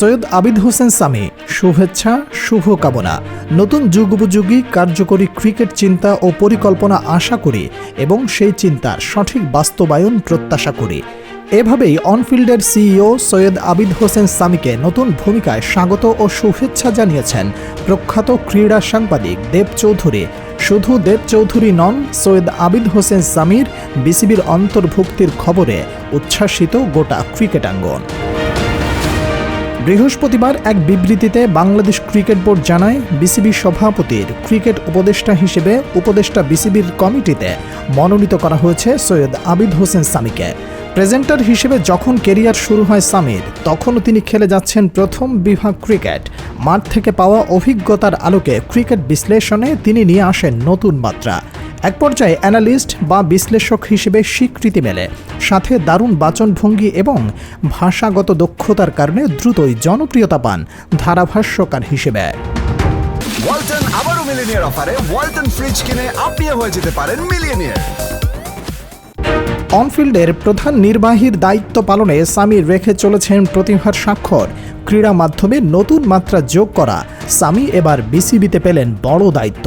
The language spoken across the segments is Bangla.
সৈয়দ আবিদ হোসেন সামি, শুভেচ্ছা, শুভকামনা। নতুন যুগোপযোগী কার্যকরী ক্রিকেট চিন্তা ও পরিকল্পনা আশা করি এবং সেই চিন্তার সঠিক বাস্তবায়ন প্রত্যাশা করি। এভাবেই অনফিল্ডের সিইও সৈয়দ আবিদ হোসেন সামিকে নতুন ভূমিকায় স্বাগত ও শুভেচ্ছা জানিয়েছেন প্রখ্যাত ক্রীড়া সাংবাদিক দেব চৌধুরী। শুধু দেব চৌধুরী নন, সৈয়দ আবিদ হোসেন সামির বিসিবির অন্তর্ভুক্তির খবরে উচ্ছ্বাসিত গোটা ক্রিকেটাঙ্গন। বৃহস্পতিবার এক বিবৃতিতে বাংলাদেশ ক্রিকেট বোর্ড জানায়, বিসিবি সভাপতির ক্রিকেট উপদেষ্টা হিসেবে উপদেষ্টা বিসিবির কমিটিতে মনোনীত করা হয়েছে সৈয়দ আবিদ হোসেন সামিকে। প্রেজেন্টার হিসেবে যখন কেরিয়ার শুরু হয় সামির, তখনও তিনি খেলে যাচ্ছেন প্রথম বিভাগ ক্রিকেট। মাঠ থেকে পাওয়া অভিজ্ঞতার আলোকে ক্রিকেট বিশ্লেষণে তিনি নিয়ে আসেন নতুন মাত্রা। এক পর্যায়ে অ্যানালিস্ট বা বিশ্লেষক হিসেবে স্বীকৃতি মেলে। সাথে দারুণ বাচনভঙ্গি এবং ভাষাগত দক্ষতার কারণে দ্রুতই জনপ্রিয়তা পান ধারাভাষ্যকার হিসেবে। ওয়ালটন আবারও মিলিনিয়ার অফারে ওয়ালটন ফ্রিজ কিনে আপনিও হয়ে যেতে পারেন মিলিয়নিয়ার। অনফিল্ডের প্রধান নির্বাহীর দায়িত্ব পালনে সামির রেখে চলেছেন প্রতিভার স্বাক্ষর। ক্রীড়া মাধ্যমে নতুন মাত্রা যোগ করা। সামি এবার বিসিবিতে পেলেন বড় দায়িত্ব।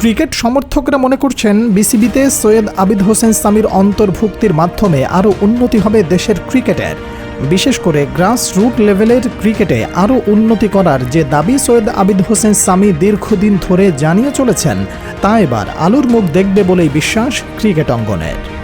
ক্রিকেট সমর্থকরা মনে করছেন বিসিবিতে সৈয়দ আবিদ হোসেন সামির অন্তর্ভুক্তির মাধ্যমে আরও উন্নতি হবে দেশের ক্রিকেটের। বিশেষ করে গ্রাস রুট লেভেলের ক্রিকেটে আরও উন্নতি করার যে দাবি সৈয়দ আবিদ হোসেন সামি দীর্ঘদিন ধরে জানিয়ে চলেছেন, তা এবার আলোর মুখ দেখবে বলেই বিশ্বাস ক্রিকেট অঙ্গনের।